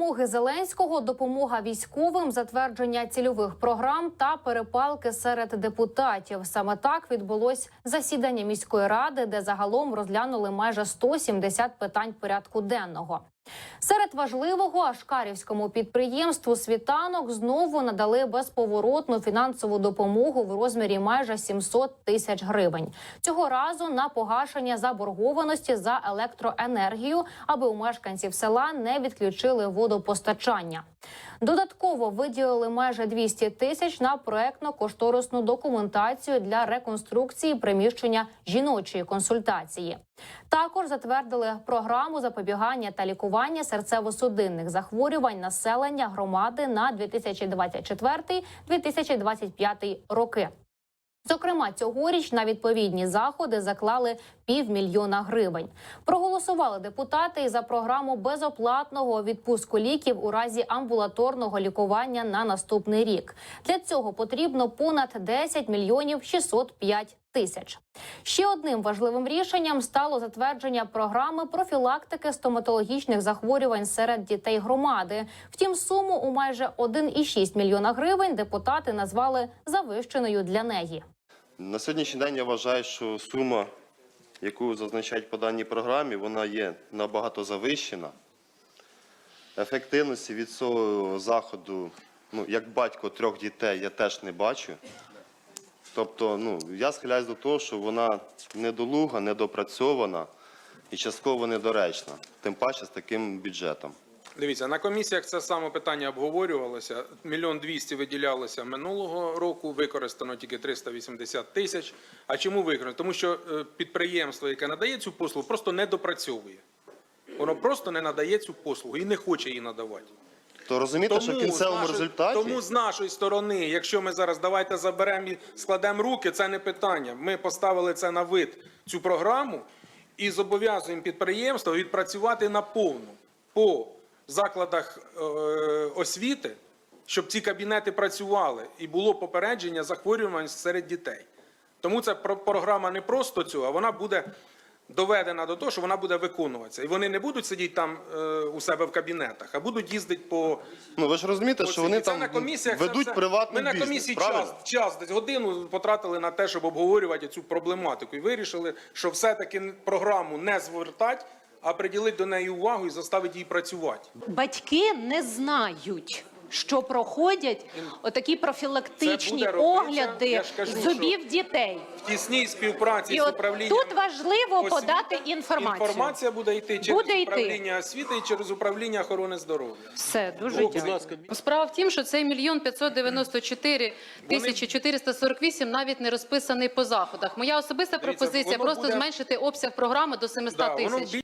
вимоги Зеленського, допомога військовим, затвердження цільових програм та перепалки серед депутатів. Саме так відбулось засідання міської ради, де загалом розглянули майже 170 питань порядку денного. Серед важливого ашкарівському підприємству світанок знову надали безповоротну фінансову допомогу в розмірі майже 700 тисяч гривень. Цього разу на погашення заборгованості за електроенергію, аби у мешканців села не відключили водопостачання. Додатково виділили майже 200 тисяч на проектно-кошторисну документацію для реконструкції приміщення жіночої консультації. Також затвердили програму запобігання та лікування серцево-судинних захворювань населення громади на 2024-2025 роки. Зокрема, цьогоріч на відповідні заходи заклали півмільйона гривень. Проголосували депутати і за програму безоплатного відпуску ліків у разі амбулаторного лікування на наступний рік. Для цього потрібно понад 10 мільйонів 605 тисяч. Ще одним важливим рішенням стало затвердження програми профілактики стоматологічних захворювань серед дітей громади. Втім, суму у майже 1,6 мільйона гривень депутати назвали завищеною для неї. На сьогоднішній день я вважаю, що сума, яку зазначають по даній програмі, вона є набагато завищена. Ефективності від цього заходу, ну, як батько трьох дітей, я теж не бачу. Тобто, ну, я схиляюсь до того, що вона недолуга, недопрацьована і частково недоречна, тим паче з таким бюджетом. Дивіться, на комісіях це саме питання обговорювалося. Мільйон двісті виділялося минулого року, використано тільки 380 тисяч. А чому використано? Тому що е, підприємство, яке надає цю послугу, просто не допрацьовує. Воно просто не надає цю послугу і не хоче її надавати. То розумієте, що в з кінцевому нашої- результаті тому з нашої сторони, якщо ми зараз давайте заберемо і складемо руки, це не питання. Ми поставили це на вид цю програму і зобов'язуємо підприємство відпрацювати наповну по закладах е, освіти, щоб ці кабінети працювали і було попередження захворювань серед дітей. Тому ця про- програма не просто цього, а вона буде доведена до того, що вона буде виконуватися. І вони не будуть сидіти там е, у себе в кабінетах, а будуть їздити по ну ви ж розумієте, що вони Оце там на комісіях це ведуть все- приватний Ми на бізнес, комісії правильно? час, час десь годину потратили на те, щоб обговорювати цю проблематику, і вирішили, що все-таки програму не звертати, а приділити до неї увагу і заставити її працювати. Батьки не знають, що проходять отакі профілактичні огляди кажу, зубів дітей. В тісній співпраці І з управлінням тут важливо освіти подати інформацію. Інформація буде йти через Буде йти. управління освіти і через управління охорони здоров'я. Все дуже дякую. Справа в тім, що цей мільйон 594 тисячі 448 навіть не розписаний по заходах. Моя особиста пропозиція воно просто буде- зменшити обсяг програми до 700 Да, тисяч.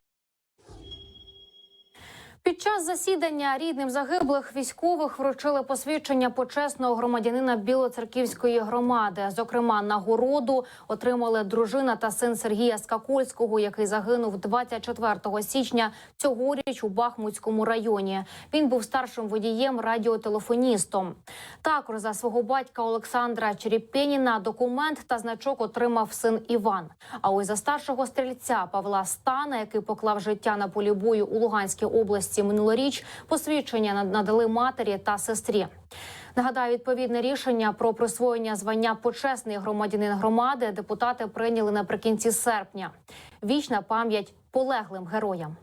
Під час засідання рідним загиблих військових вручили посвідчення почесного громадянина Білоцерківської громади. Зокрема, нагороду отримали дружина та син Сергія Скакольського, який загинув 24 січня цьогоріч у Бахмутському районі. Він був старшим водієм радіотелефоністом. Також за свого батька Олександра Черепєніна документ та значок отримав син Іван. А ось за старшого стрільця Павла Стана, який поклав життя на полі бою у Луганській області минулоріч, посвідчення над- надали матері та сестрі. Нагадаю, відповідне рішення про присвоєння звання почесний громадянин громади депутати прийняли наприкінці серпня. Вічна пам'ять полеглим героям.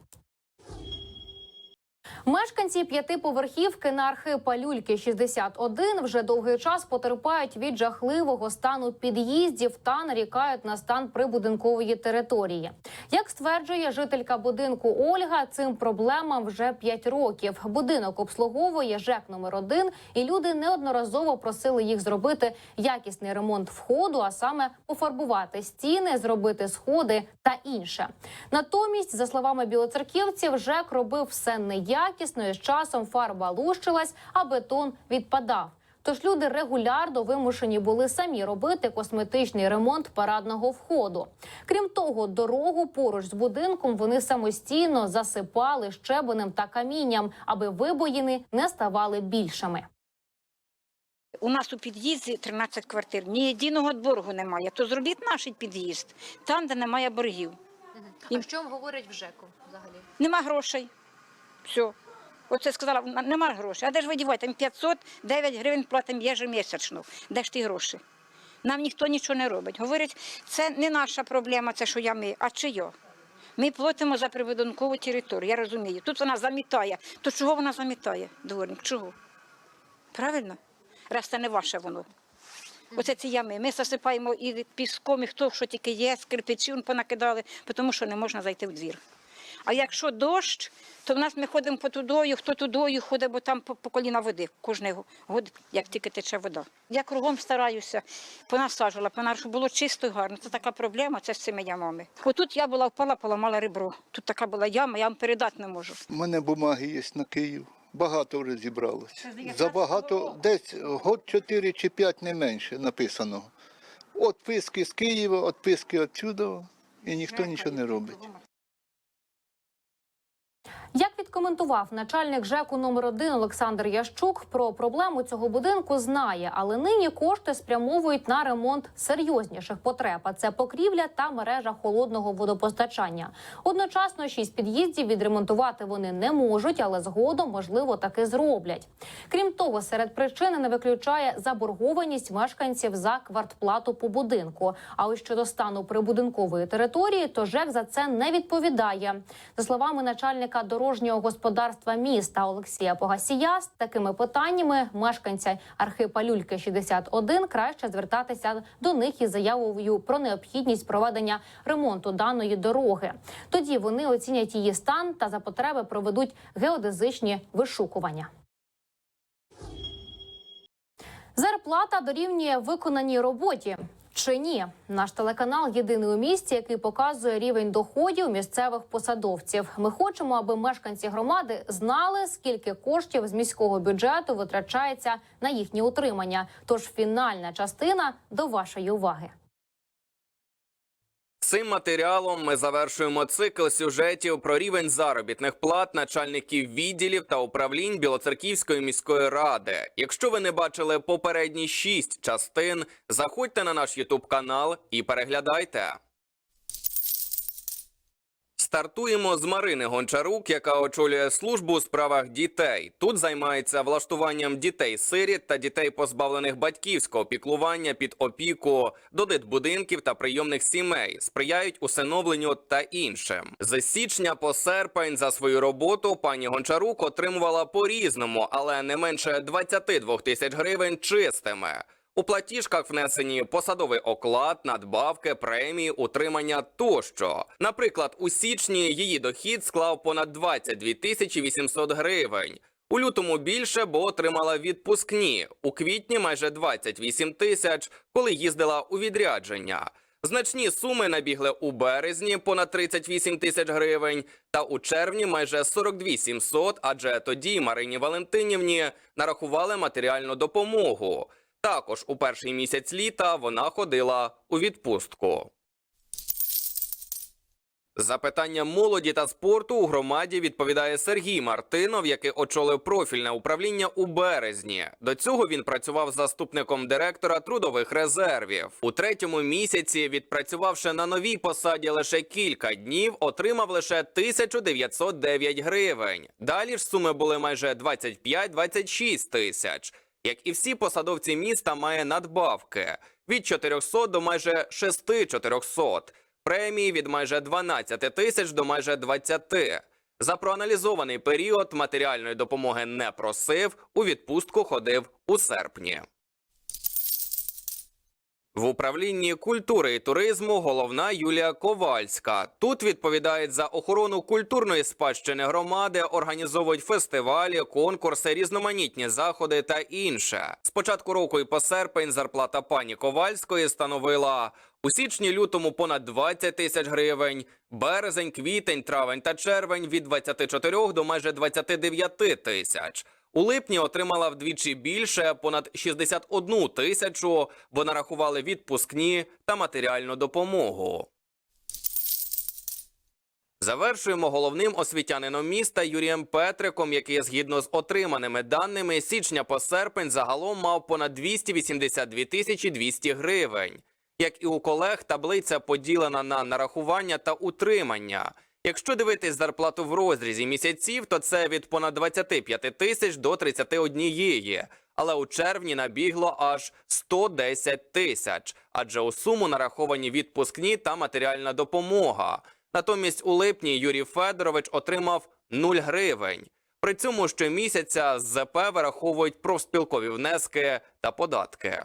Мешканці п'ятиповерхівки на Архипа Люльки 61 вже довгий час потерпають від жахливого стану під'їздів та нарікають на стан прибудинкової території. Як стверджує жителька будинку Ольга, цим проблемам вже 5 років. Будинок обслуговує ЖЕК номер 1 і люди неодноразово просили їх зробити якісний ремонт входу, а саме пофарбувати стіни, зробити сходи та інше. Натомість, за словами білоцерківців, ЖЕК робив все неякісно і з часом фарба лущилась, а бетон відпадав. Тож люди регулярно вимушені були самі робити косметичний ремонт парадного входу. Крім того, дорогу поруч з будинком вони самостійно засипали щебенем та камінням, аби вибоїни не ставали більшими. У нас у під'їзді 13 квартир, ні єдиного боргу немає. То зробіть наш під'їзд, там, де немає боргів. А що вам говорять в ЖЕКу взагалі? Нема грошей. Все. Оце сказала, «На- нема грошей. А де ж ви діваєте? Там 509 гривень платимо ежемісячно. Де ж ті гроші? Нам ніхто нічого не робить. Говорять, це не наша проблема, це що я ми, а чиyo? Ми платимо за прибудинкову територію, я розумію. Тут вона замітає. То чого вона замітає, дворник? Чого? Правильно? Раз це не ваше воно. Оце ці ями. Ми засипаємо і піском, і хто що тільки є, з понакидали, тому що не можна зайти в двір. А якщо дощ, то в нас ми ходимо по тудою, хто тудою ходить, бо там по, по коліна води кожного год, як тільки тече вода. Я кругом стараюся, понасаджувала, пона- щоб було чисто і гарно. Це така проблема, це з цими ямами. Отут я була впала, поламала ребро. Тут така була яма, я вам передати не можу. У мене бумаги є на Київ. Багато вже зібралося. Це з 19-го Забагато, десь год 4 чи 5 не менше написано. Отписки з Києва, отписки відсюди, і ніхто нічого не робить. Як відкоментував начальник ЖЕКу номер 1 Олександр Ящук, про проблему цього будинку знає, але нині кошти спрямовують на ремонт серйозніших потреб. А це покрівля та мережа холодного водопостачання. Одночасно шість під'їздів відремонтувати вони не можуть, але згодом можливо таки зроблять. Крім того, серед причин не виключає заборгованість мешканців за квартплату по будинку. А ось щодо стану прибудинкової території, то ЖЕК за це не відповідає. За словами начальника дорожнього господарства міста Олексія Погасія, з такими питаннями мешканця Архипа Люльки 61 краще звертатися до них із заявою про необхідність проведення ремонту даної дороги. Тоді вони оцінять її стан та за потреби проведуть геодезичні вишукування. Зарплата дорівнює виконаній роботі. Чи ні, наш телеканал єдиний у місті, який показує рівень доходів місцевих посадовців. Ми хочемо, аби мешканці громади знали, скільки коштів з міського бюджету витрачається на їхнє утримання. Тож фінальна частина до вашої уваги. Цим матеріалом ми завершуємо цикл сюжетів про рівень заробітних плат начальників відділів та управлінь Білоцерківської міської ради. Якщо ви не бачили попередні шість частин, заходьте на наш Ютуб канал і переглядайте. Стартуємо з Марини Гончарук, яка очолює службу у справах дітей. Тут займається влаштуванням дітей-сиріт та дітей, позбавлених батьківського піклування під опіку до дитбудинків та прийомних сімей, сприяють усиновленню та іншим. З січня по серпень за свою роботу пані Гончарук отримувала по різному, але не менше 22 тисяч гривень чистими. У платіжках внесені посадовий оклад, надбавки, премії, утримання тощо. Наприклад, у січні її дохід склав понад 22 тисячі 800 гривень. У лютому більше, бо отримала відпускні. У квітні майже 28 тисяч, коли їздила у відрядження. Значні суми набігли у березні понад 38 тисяч гривень, та у червні майже 42 700, адже тоді Марині Валентинівні нарахували матеріальну допомогу. Також у перший місяць літа вона ходила у відпустку. За питання молоді та спорту у громаді відповідає Сергій Мартинов, який очолив профільне управління у березні. До цього він працював заступником директора трудових резервів. У третьому місяці, відпрацювавши на новій посаді лише кілька днів, отримав лише 1909 гривень. Далі ж суми були майже 25-26 тисяч. Як і всі посадовці міста, має надбавки від 400 до майже 6400, премії від майже 12 тисяч до майже 20. За проаналізований період матеріальної допомоги не просив, у відпустку ходив у серпні. В управлінні культури і туризму головна Юлія Ковальська. Тут відповідають за охорону культурної спадщини громади, організовують фестивалі, конкурси, різноманітні заходи та інше. З початку року і по серпень зарплата пані Ковальської становила у січні-лютому понад 20 тисяч гривень, березень, квітень, травень та червень від 24 до майже 29 тисяч. У липні отримала вдвічі більше понад 61 тисячу, бо нарахували відпускні та матеріальну допомогу. Завершуємо головним освітянином міста Юрієм Петриком, який згідно з отриманими даними січня по серпень загалом мав понад 282 тисячі 200 гривень. Як і у колег, таблиця поділена на нарахування та утримання. Якщо дивитись зарплату в розрізі місяців, то це від понад 25 тисяч до 31. Але у червні набігло аж 110 тисяч, адже у суму нараховані відпускні та матеріальна допомога. Натомість у липні Юрій Федорович отримав 0 гривень. При цьому щомісяця з ЗП вираховують профспілкові внески та податки.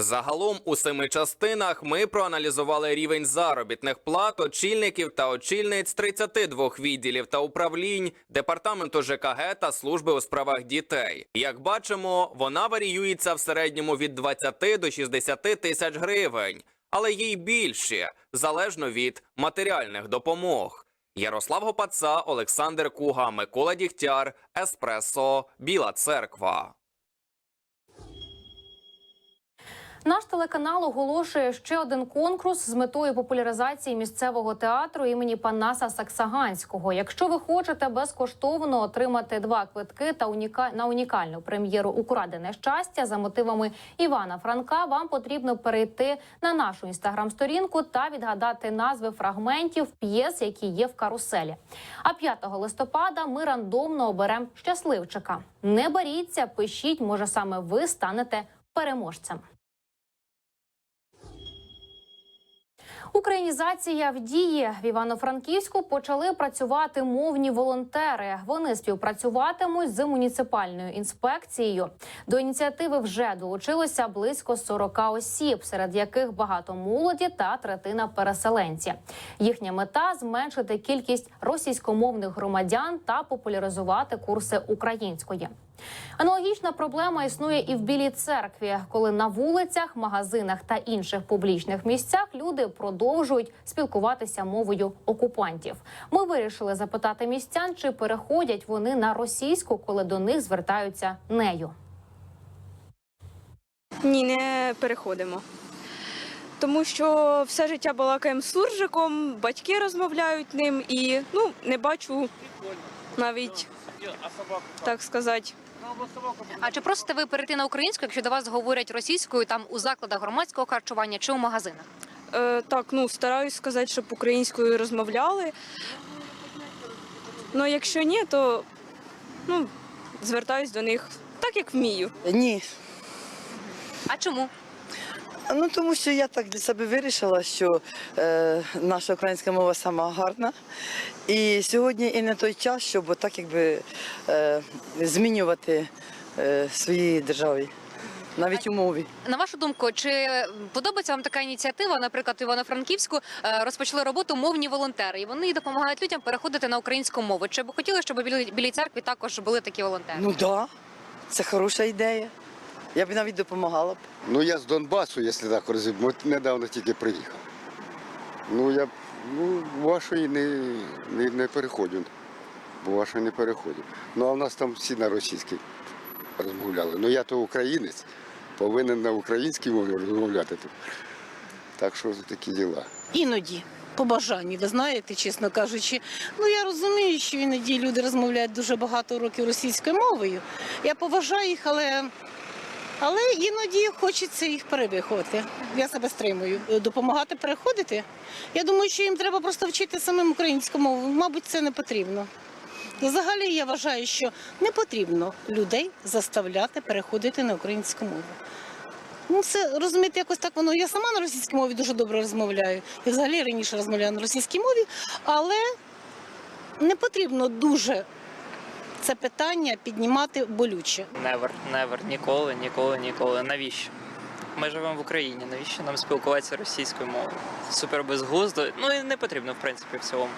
Загалом у семи частинах ми проаналізували рівень заробітних плат очільників та очільниць 32 відділів та управлінь департаменту ЖКГ та служби у справах дітей. Як бачимо, вона варіюється в середньому від 20 до 60 тисяч гривень, але є й більші, залежно від матеріальних допомог. Ярослав Гопаца, Олександр Куга, Микола Дігтяр, Еспресо, Біла Церква. Наш телеканал оголошує ще один конкурс з метою популяризації місцевого театру імені Панаса Саксаганського. Якщо ви хочете безкоштовно отримати два квитки та уніка... на унікальну прем'єру Украдене щастя за мотивами Івана Франка, вам потрібно перейти на нашу інстаграм-сторінку та відгадати назви фрагментів п'єс, які є в каруселі. А 5 листопада ми рандомно оберемо щасливчика. Не боріться, пишіть, може саме ви станете переможцем. Українізація в дії в Івано-Франківську почали працювати мовні волонтери. Вони співпрацюватимуть з муніципальною інспекцією. До ініціативи вже долучилося близько 40 осіб, серед яких багато молоді та третина переселенці. Їхня мета зменшити кількість російськомовних громадян та популяризувати курси української. Аналогічна проблема існує і в Білій церкві, коли на вулицях, магазинах та інших публічних місцях люди продовжують спілкуватися мовою окупантів. Ми вирішили запитати містян, чи переходять вони на російську, коли до них звертаються нею. Ні, не переходимо. Тому що все життя балакаємо суржиком, батьки розмовляють ним і ну, не бачу навіть, так сказати, А чи просите ви перейти на українську, якщо до вас говорять російською там у закладах громадського харчування чи у магазинах? е, так, ну, стараюсь сказати, щоб українською розмовляли. Ну, якщо ні, то ну, звертаюсь до них так, як вмію. Ні. А чому? Ну тому що я так для себе вирішила, що е, наша українська мова сама гарна. І сьогодні і не той час, щоб так якби е, змінювати е, свої державі, навіть у мові. На вашу думку, чи подобається вам така ініціатива? Наприклад, Івано-Франківську е, розпочали роботу мовні волонтери, і вони допомагають людям переходити на українську мову. Чи б хотіли, щоб у Білій церкві також були такі волонтери? Ну так, да, це хороша ідея. Я б навіть допомагала б. Ну я з Донбасу, якщо так розумію, недавно тільки приїхав. Ну я б, ну, вашої не, не, не переходжу. Бо вашої не переходжу. Ну а в нас там всі на російській розмовляли. Ну я то українець, повинен на українській мові розмовляти тут. Так що такі діла. Іноді. По бажанню, ви знаєте, чесно кажучи. Ну я розумію, що іноді люди розмовляють дуже багато років російською мовою. Я поважаю їх, але, але іноді хочеться їх перевиховати. Я себе стримую. Допомагати переходити. Я думаю, що їм треба просто вчити самим українську мову. Мабуть, це не потрібно. Взагалі я вважаю, що не потрібно людей заставляти переходити на українську мову. Ну, це розумієте, якось так воно. Я сама на російській мові дуже добре розмовляю. І взагалі раніше розмовляла на російській мові, але не потрібно дуже це питання піднімати болюче. Never, never, ніколи, ніколи, ніколи. Навіщо? Ми живемо в Україні. Навіщо нам спілкуватися російською мовою? Супер безглуздо. Ну і не потрібно, в принципі, в цілому.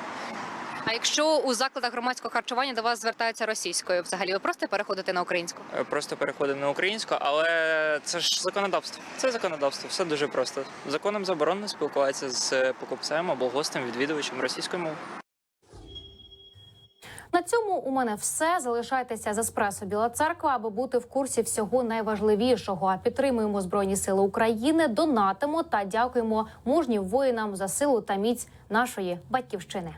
А якщо у закладах громадського харчування до вас звертаються російською, взагалі ви просто переходите на українську? Е, Просто переходимо на українську, але це ж законодавство. Це законодавство, все дуже просто. Законом заборонено спілкуватися з покупцем або гостем, відвідувачем російською мовою. На цьому у мене все. Залишайтеся з еспресо Біла Церква, аби бути в курсі всього найважливішого. А підтримуємо збройні сили України, донатимо та дякуємо мужнім воїнам за силу та міць нашої батьківщини.